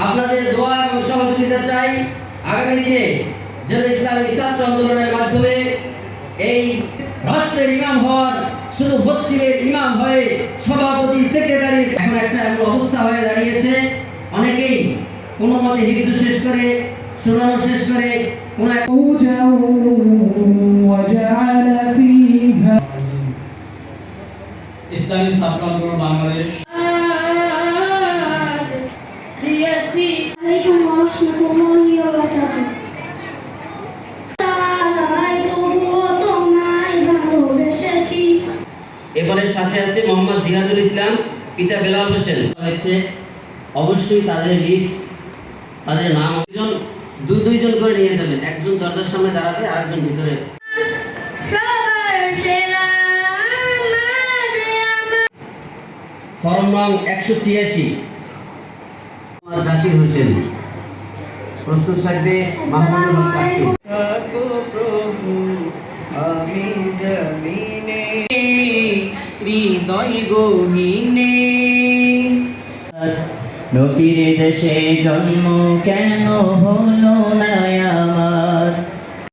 আপনাদের দোয়া এবং সহযোগিতা চাই আগামী দিনে যেন ইসলামী ছাত্র আন্দোলনের মাধ্যমে এই রাষ্ট্রের ইমাম হওয়ার শুধু মসজিদের ইমাম হয়ে সভাপতি সেক্রেটারি এখন একটা এমন অবস্থা হয়ে দাঁড়িয়েছে। অনেকেই কোনো মতে হিন্দু শেষ করে শোনানো শেষ করে ইসলামী ছাত্র আন্দোলন বাংলাদেশ ভালোবেসেছি। এবারে সাথে আছে মোহাম্মদ জিহাদুল ইসলাম পিতা বেলাল হোসেন। হয়েছে অবশ্যই তাদের লিস্ট তাদের নাম। দুজন দুই দুইজন করে নিয়ে যাবেন। একজন দরজার সামনে দাঁড়াবে আরেকজন ভিতরে। ফর্ম নং একশো ছিয়াশি। জাকির হোসেন। প্রস্তুত থাকবে হৃদয় গহীনে। নবীর দেশে জন্ম কেন হলো?